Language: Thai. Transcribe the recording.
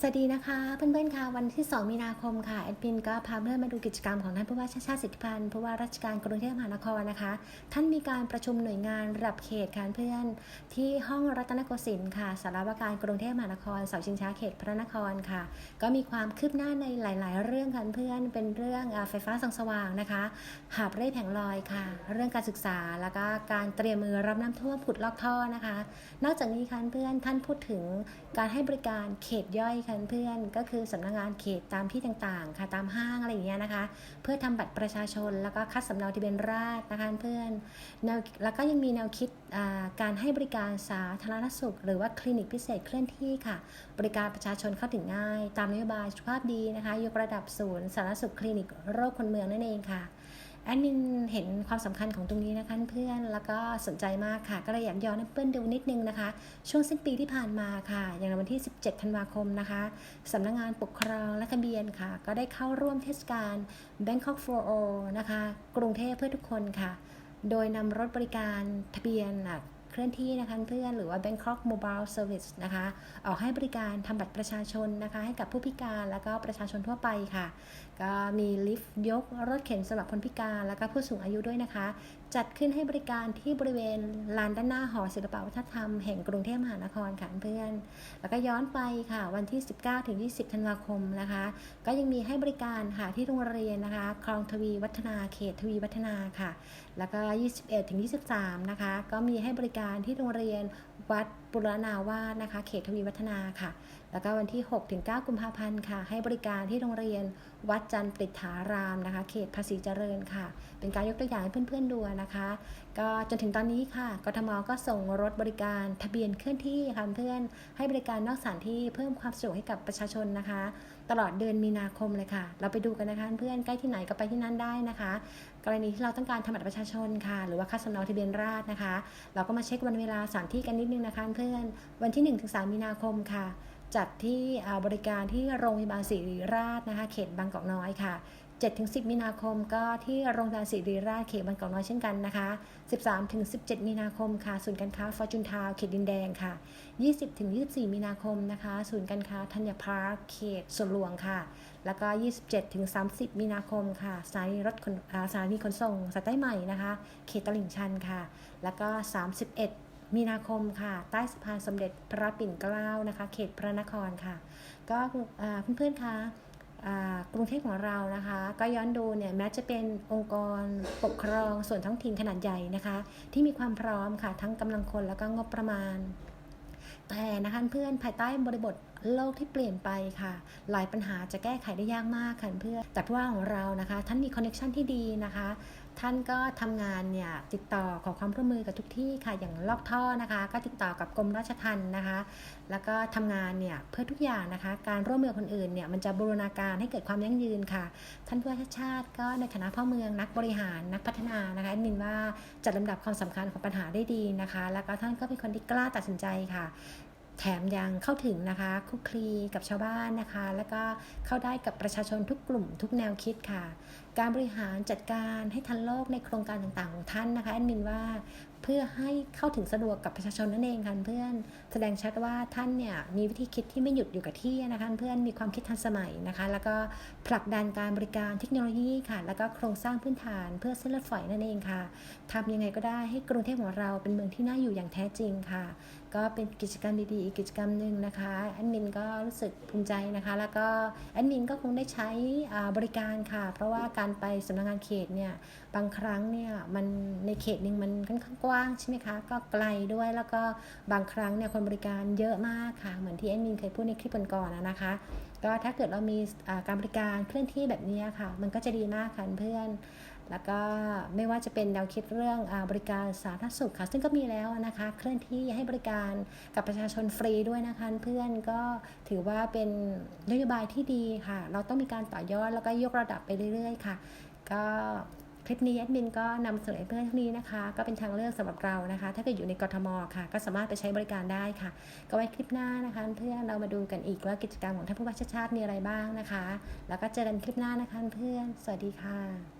สวัสดีนะคะเพื่อนๆค่ะวันที่ 2 มีนาคมค่ะแอดมินก็พาเพื่อนมาดูกิจกรรมของท่านผู้ว่าชาชาสิทธิพันธ์ผู้ว่าราชการกรุงเทพมหานครนะคะ ท่านมีการประชุมหน่วยงานระดับเขตค่ะเพื่อนที่ห้องรัตนโกสินทร์ค่ะสารวการกรุงเทพมหานครเสาชิงช้าเขตพระนครค่ะ ก็มีความคืบหน้าในหลาย ๆ เรื่องค่ะเพื่อนเป็นเรื่องไฟฟ้าส่องสว่างนะคะ หาบเร่แผงลอยค่ะ เรื่องการศึกษาแล้วก็การเตรียมมือรับน้ำท่วมผุดลอกท่อนะคะ นอกจากนี้ค่ะเพื่อนท่านพูดถึงการให้บริการเขตย่อยค่ะเพื่อน ก็คือสำนักงานเขตตามที่ต่างๆ ค่ะตามห้างอะไรอย่างเงี้ยนะคะ เพื่อทำบัตรประชาชน แล้วก็คัดสำเนาทะเบียนราษฎรนะคะเพื่อนแนวแล้วก็ยังมีแนวคิดการให้บริการสาธารณสุข หรือว่าคลินิกพิเศษเคลื่อนที่ค่ะ บริการประชาชนเข้าถึงง่าย ตามนโยบายสุขภาพดีนะคะ ยกระดับศูนย์สาธารณสุขคลินิกโรคคนเมืองนั่นเองค่ะ แอดมินเห็นความสำคัญของตรงนี้นะคะเพื่อนแล้วก็สนใจมากค่ะก็เลยอยากย้อนเพื่อนดูนิดนึงนะคะ ช่วงสิ้นปีที่ผ่านมาค่ะ อย่างวันที่ 17 ธันวาคมนะคะสำนักงงานปกครองและทะเบียนค่ะ ก็ได้เข้าร่วมเทศกาล Bangkok for All นะคะ กรุงเทพเพื่อทุกคนค่ะ โดยนำรถบริการทะเบียนอะ ลื่อนที่นะคะเพื่อนหรือว่า Bangkok Mobile Service นะคะออกให้บริการทำบัตรประชาชนนะคะให้กับผู้พิการแล้วก็ประชาชนทั่วไปค่ะ ก็มีลิฟต์ยกรถเข็นสำหรับคนพิการแล้วก็ผู้สูงอายุด้วยนะคะ จัดขึ้นให้บริการที่บริเวณลานด้านหน้าหอศิลปวัฒนธรรมแห่งกรุงเทพมหานครค่ะเพื่อนแล้วก็ย้อนไปค่ะวันที่ 19ถึง20 ธันวาคมนะคะ ก็ยังมีให้บริการค่ะที่โรงเรียนนะคะคลองทวีวัฒนาเขตทวีวัฒนาค่ะ แล้วก็ 21 ถึง 23 นะคะ ก็มีให้บริการที่โรงเรียนวัดปุรณาวาสนะคะ เขตทวีวัฒนาค่ะแล้วก็วันที่6ถึง9กุมภาพันธ์ค่ะ ให้บริการที่โรงเรียนวัดจันทร์ปริฐารามนะคะ เขตภาษีเจริญค่ะ เป็นการยกตัวอย่างให้เพื่อนๆดูนะคะ ก็จนถึงตอนนี้ค่ะ กทมก็ส่งรถบริการทะเบียนเคลื่อนที่ค่ะเพื่อนให้บริการนอกสถานที่เพิ่มความสะดวกให้กับประชาชนนะคะ ตลอดเดือนมีนาคมเลยค่ะ เราไปดูกันนะคะเพื่อนใกล้ที่ไหนก็ไปที่นั่นได้นะคะ กรณีที่เราต้องการทำบัตรประชาชนค่ะ หรือว่าคัดสำเนาทะเบียนราษฎรนะคะ เราก็มาเช็ควันเวลาสถานที่กันนิดนึงนะคะเพื่อนวันที่1ถึง3มีนาคมค่ะ จัดที่บริการที่โรงพยาบาลศิริราชนะคะ เขตบางกอกน้อยค่ะ 7-10 มีนาคมก็ที่โรงพยาบาลศิริราชเขตบางกอกน้อยเช่นกันนะคะ 13-17 มีนาคมค่ะ ศูนย์การค้าฟอร์จูนทาวเขตดินแดงค่ะ 20-24 มีนาคมนะคะ ศูนย์การค้าธัญพาร์คเขตสวนหลวงค่ะ แล้วก็ 27-30 มีนาคมค่ะสถานีรถขนสถานีขนส่งสายใต้ใหม่นะคะ เขตตลิ่งชันค่ะ แล้วก็ 31 มีนาคมค่ะ ใต้สะพานสมเด็จพระปิ่นเกล้านะคะ เขตพระนครค่ะ ก็อ่าเพื่อนๆคะอ่ากรุงเทพของเรานะคะ ก็ย้อนดูเนี่ยแม้จะเป็นองค์กรปกครองส่วนท้องถิ่นขนาดใหญ่นะคะ ที่มีความพร้อมค่ะ ทั้งกำลังคนแล้วก็งบประมาณ แต่นะคะเพื่อนภายใต้บริบทโลกที่เปลี่ยนไปค่ะ หลายปัญหาจะแก้ไขได้ยากมากค่ะเพื่อนแต่ผู้ว่าของเรานะคะ ท่านมีคอนเนคชันที่ดีนะคะ ท่านก็ทำงานเนี่ยติดต่อขอความร่วมมือกับทุกที่ค่ะอย่างลอกท่อนะคะ ก็ติดต่อกับกรมราชทัณฑ์นะคะ แล้วก็ทำงานเนี่ยเพื่อทุกอย่างนะคะ การร่วมมือคนอื่นเนี่ยมันจะบูรณาการให้เกิดความยั่งยืนค่ะ ท่านผู้ว่าชาติชาติก็ในฐานะพ่อเมืองนักบริหารนักพัฒนานะคะมินว่าจัดลำดับความสำคัญของปัญหาได้ดีนะคะ แล้วก็ท่านก็เป็นคนที่กล้าตัดสินใจค่ะ แถมยังเข้าถึงนะคะคุกคลีกับชาวบ้านนะคะ แล้วก็เข้าได้กับประชาชนทุกกลุ่มทุกแนวคิดค่ะ การบริหารจัดการให้ทันโลกในโครงการต่างๆของท่านนะคะแอดมินว่า พื่อให้เข้าถึงสะดวกกับประชาชนนั่นเองค่ะเพื่อน แสดงชัดว่าท่านเนี่ยมีวิธีคิดที่ไม่หยุดอยู่กับที่นะคะเพื่อนมีความคิดทันสมัยนะคะ แล้วก็ผลักดันการบริการเทคโนโลยีค่ะ แล้วก็โครงสร้างพื้นฐานเพื่อเส้นเลือดฝอยนั่นเองค่ะทำยังไงก็ได้ให้กรุงเทพของเราเป็นเมืองที่น่าอยู่อย่างแท้จริงค่ะ ก็เป็นกิจกรรมดีๆอีกกิจกรรมหนึ่งนะคะแอดมินก็รู้สึกภูมิใจนะคะ แล้วก็แอดมินก็คงได้ใช้บริการค่ะ เพราะว่าการไปสำนักงานเขตเนี่ยบางครั้งเนี่ยมันในเขตหนึ่งมันค่อนข้างกว้างใช่ไหมคะ ก็ไกลด้วยแล้วก็บางครั้งเนี่ยคนบริการเยอะมากค่ะ เหมือนที่แอดมินเคยพูดในคลิปก่อนๆนะคะ ก็ถ้าเกิดเรามีการบริการเคลื่อนที่แบบนี้ค่ะ มันก็จะดีมากค่ะเพื่อนแล้วก็ไม่ว่าจะเป็นแนวคิดเรื่องอบริการสาธารณสุขค่ะ ซึ่งก็มีแล้วนะคะ เคลื่อนที่ให้บริการกับประชาชนฟรีด้วยนะคะเพื่อนก็ถือว่าเป็นนโยบายที่ดีค่ะ เราต้องมีการต่อยอดแล้วก็ยกระดับไปเรื่อยๆ ค่ะ ก็ คลิปนี้แอดมินก็นำเสนอเพื่อนเท่านี้นะคะ ก็เป็นทางเลือกสำหรับเรานะคะ ถ้าเกิดอยู่ในกทมค่ะ ก็สามารถไปใช้บริการได้ค่ะ ก็ไว้คลิปหน้านะคะ เพื่อนเรามาดูกันอีกว่ากิจกรรมของท่านผู้ว่าชาติชาติมีอะไรบ้างนะคะ แล้วก็เจอกันคลิปหน้านะคะเพื่อนสวัสดีค่ะ